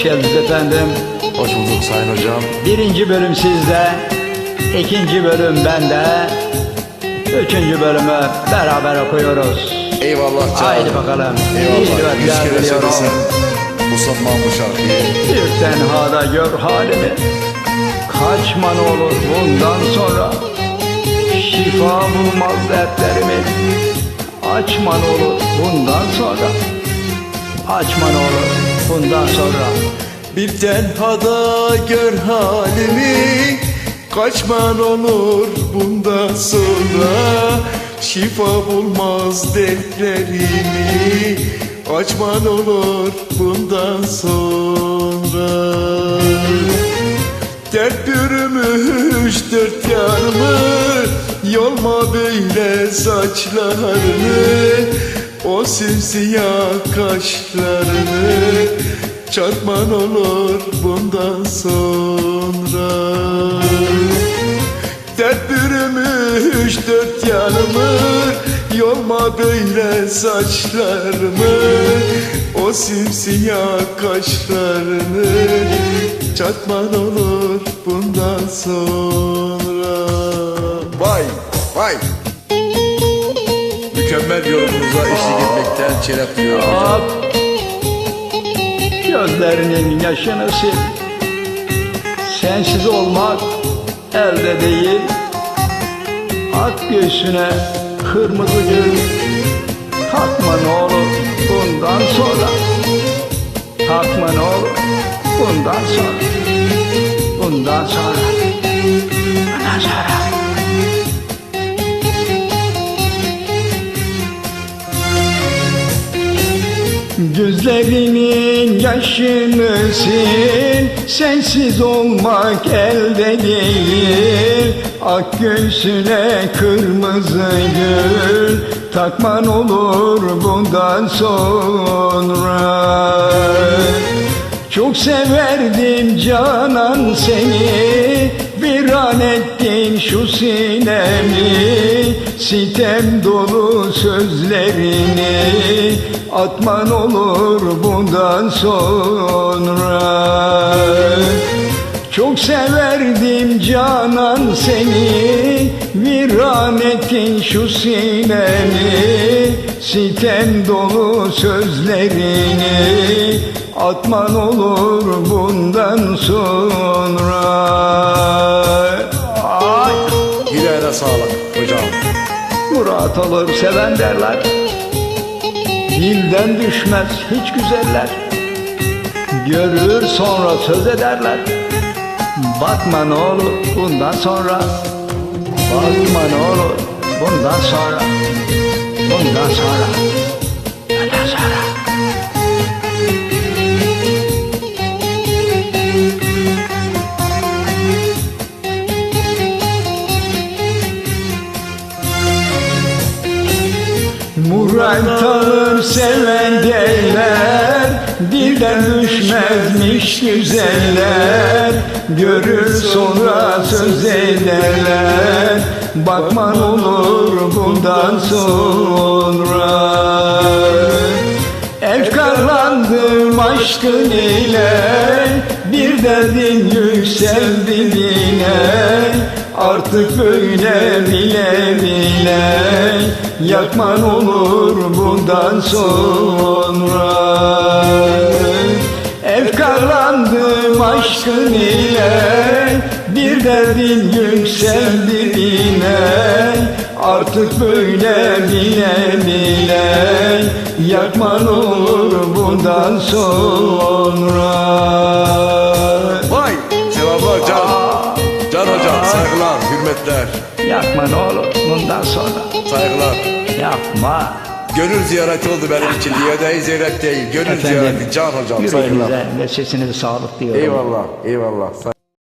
Hoş geldiniz efendim. Hoş bulduk Sayın Hocam. Birinci bölüm sizde, ikinci bölüm bende, üçüncü bölümü beraber okuyoruz. Eyvallah canım. Haydi bakalım. İyi Eyvallah. Yüz nöbetler kere söylesen Musamman bu şarkıyı. Bir tenhada gör halimi Kaçma ne olur bundan sonra Şifa bulmaz dertlerimi Açma ne olur bundan sonra Açma ne olur bundan sonra. Bir tenhada gör halimi Kaçman olur bundan sonra. Şifa bulmaz dertlerimi Açman olur bundan sonra. Dert bürümüş dört yanımı Yolma böyle saçlarını O simsiyah kaşlarını Çarpman olur bundan sonra. Dert bürümüş dört yanımı Yolma böyle saçlarımı. O simsiyah kaşlarını Çatman olur bundan sonra. Vay vay Mükemmel yorumunuza eşlik etmekten şeref duyuyorum hocam. Gözlerinin yaşını sil. Sensiz olmak elde değil. Ak göğsüne kırmızı gül Takma ne olur bundan sonra. Takma ne olur bundan sonra. Bundan sonra Gözlerinin yaşını sil Sensiz olmak elde değil. Ak göğsüne kırmızı gül Takman olur bundan sonra. Çok severdim canan seni Viran ettin şu sinemi Sitem dolu sözlerini Atman olur bundan sonra. Çok severdim canan seni Viran ettin şu sinemi Sitem dolu sözlerini Atman olur bundan sonra Murat olur seven derler. Dilden düşmez hiç güzeller. Görür sonra söz ederler. Bakma ne olur bundan sonra. Bakma ne olur bundan sonra. Bundan sonra. Bundan sonra Murat alır seven derler Dilden düşmezmiş güzeller. Görür sonra söz ederler Bakman olur bundan sonra. Efkarlandım aşkın ile Bir derdin yükseldi dile Artık böyle bile bile Yakman olur bundan sonra. Efkarlandım aşkın ile Bir derdin yükseldi dile Artık böyle bile bile Yakman olur bundan sonra hürmetler, Yakma ne olur bundan sonra saygılar. Yapma Gönül ziyareti oldu benim için. Liyedeyi ziyaret değil. Gönül ziyareti. Can hocam saygılar. Yüreğinize ve sesinize sağlık diyorum Eyvallah, eyvallah.